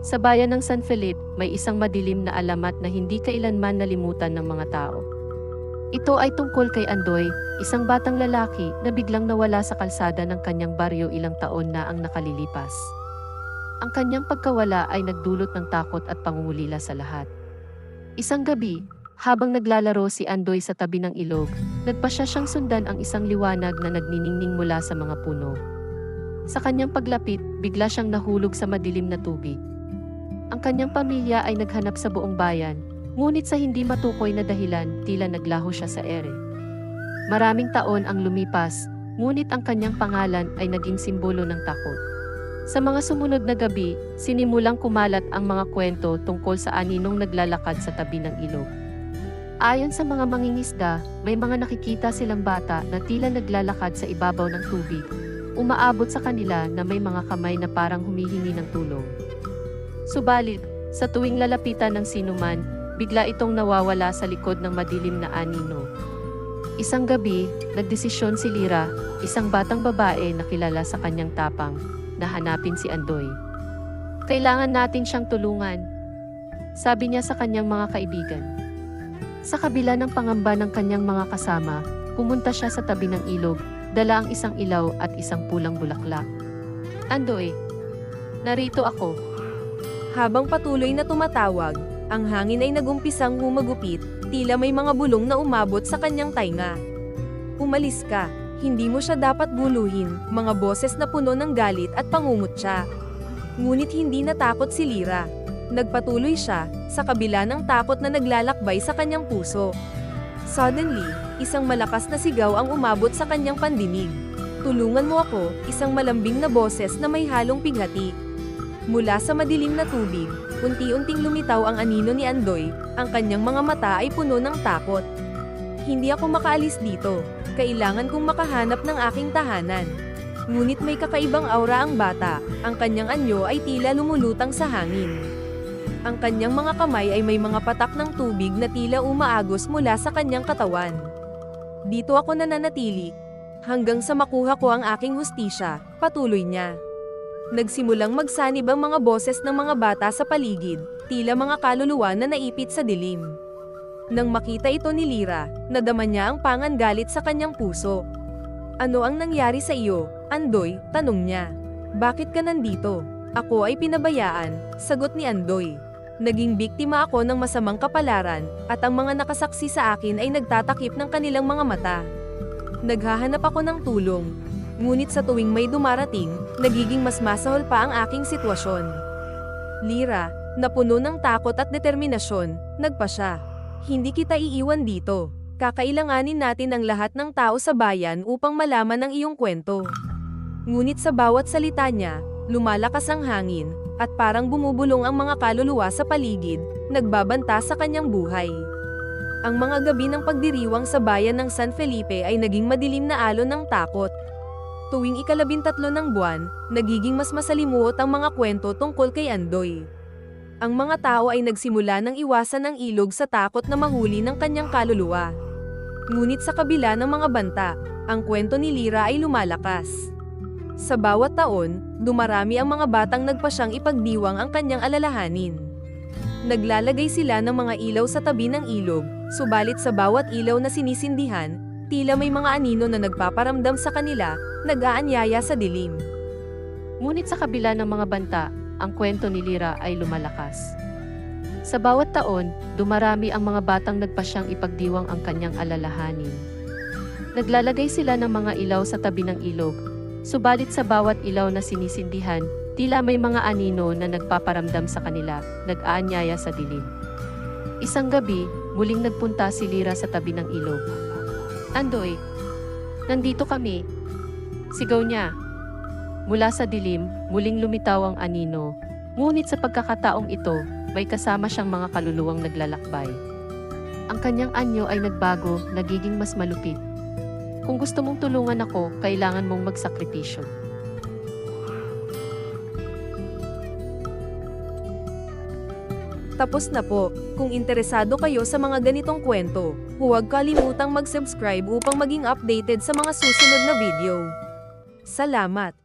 Sa bayan ng San Felipe, may isang madilim na alamat na hindi kailanman nalimutan ng mga tao. Ito ay tungkol kay Andoy, isang batang lalaki na biglang nawala sa kalsada ng kanyang baryo ilang taon na ang nakalilipas. Ang kanyang pagkawala ay nagdulot ng takot at pangungulila sa lahat. Isang gabi, habang naglalaro si Andoy sa tabi ng ilog, nagpasya siyang sundan ang isang liwanag na nagniningning mula sa mga puno. Sa kanyang paglapit, bigla siyang nahulog sa madilim na tubig. Ang kanyang pamilya ay naghanap sa buong bayan, ngunit sa hindi matukoy na dahilan, tila naglaho siya sa ere. Maraming taon ang lumipas, ngunit ang kanyang pangalan ay naging simbolo ng takot. Sa mga sumunod na gabi, sinimulang kumalat ang mga kwento tungkol sa aninong naglalakad sa tabi ng ilog. Ayon sa mga mangingisda, may mga nakikita silang bata na tila naglalakad sa ibabaw ng tubig. Umaabot sa kanila na may mga kamay na parang humihingi ng tulong. Subalit, sa tuwing lalapitan ng sinuman, bigla itong nawawala sa likod ng madilim na anino. Isang gabi, nagdesisyon si Lira, isang batang babae na kilala sa kanyang tapang, na hanapin si Andoy. Kailangan natin siyang tulungan, sabi niya sa kanyang mga kaibigan. Sa kabila ng pangamba ng kanyang mga kasama, pumunta siya sa tabi ng ilog, dala ang isang ilaw at isang pulang bulaklak. Andoy, narito ako. Habang patuloy na tumatawag, ang hangin ay nagumpisang humagupit, tila may mga bulong na umabot sa kanyang tainga. Umalis ka, hindi mo siya dapat buluhin, mga boses na puno ng galit at pangungutya. Ngunit hindi natakot si Lira. Nagpatuloy siya, sa kabila ng takot na naglalakbay sa kanyang puso. Suddenly, isang malakas na sigaw ang umabot sa kanyang pandinig. Tulungan mo ako, isang malambing na boses na may halong pighati. Mula sa madilim na tubig, unti-unting lumitaw ang anino ni Andoy, ang kanyang mga mata ay puno ng takot. Hindi ako makaalis dito, kailangan kong makahanap ng aking tahanan. Ngunit may kakaibang aura ang bata, ang kanyang anyo ay tila lumulutang sa hangin. Ang kanyang mga kamay ay may mga patak ng tubig na tila umaagos mula sa kanyang katawan. Dito ako nananatili, hanggang sa makuha ko ang aking hustisya, patuloy niya. Nagsimulang magsanib ang mga boses ng mga bata sa paligid, tila mga kaluluwa na naipit sa dilim. Nang makita ito ni Lira, nadama niya ang pangan galit sa kanyang puso. Ano ang nangyari sa iyo, Andoy? Tanong niya. Bakit ka nandito? Ako ay pinabayaan, sagot ni Andoy. Naging biktima ako ng masamang kapalaran, at ang mga nakasaksi sa akin ay nagtatakip ng kanilang mga mata. Naghahanap ako ng tulong, ngunit sa tuwing may dumarating, nagiging mas masahol pa ang aking sitwasyon. Lira, napuno ng takot at determinasyon, nagpa siya. Hindi kita iiwan dito. Kakailanganin natin ang lahat ng tao sa bayan upang malaman ang iyong kwento. Ngunit sa bawat salita niya, lumalakas ang hangin, at parang bumubulong ang mga kaluluwa sa paligid, nagbabanta sa kanyang buhay. Ang mga gabi ng pagdiriwang sa bayan ng San Felipe ay naging madilim na alon ng takot. Tuwing ikalabintatlo ng buwan, nagiging mas masalimuot ang mga kwento tungkol kay Andoy. Ang mga tao ay nagsimula ng iwasan ng ilog sa takot na mahuli ng kanyang kaluluwa. Ngunit sa kabila ng mga banta, ang kwento ni Lira ay lumalakas. Sa bawat taon, dumarami ang mga batang nagpasyang ipagdiwang ang kanyang alalahanin. Naglalagay sila ng mga ilaw sa tabi ng ilog, subalit sa bawat ilaw na sinisindihan, tila may mga anino na nagpaparamdam sa kanila, nag-aanyaya sa dilim. Ngunit sa kabila ng mga banta, ang kwento ni Lira ay lumalakas. Sa bawat taon, dumarami ang mga batang nagpasyang ipagdiwang ang kanyang alalahanin. Naglalagay sila ng mga ilaw sa tabi ng ilog, subalit sa bawat ilaw na sinisindihan, tila may mga anino na nagpaparamdam sa kanila, nag-aanyaya sa dilim. Isang gabi, muling nagpunta si Lira sa tabi ng ilog. Andoy, nandito kami. Sigaw niya. Mula sa dilim, muling lumitaw ang anino. Ngunit sa pagkakataong ito, may kasama siyang mga kaluluwang naglalakbay. Ang kanyang anyo ay nagbago, nagiging mas malupit. Kung gusto mong tulungan ako, kailangan mong magsakripisyo. Tapos na po, kung interesado kayo sa mga ganitong kwento, huwag kalimutang mag-subscribe upang maging updated sa mga susunod na video. Salamat!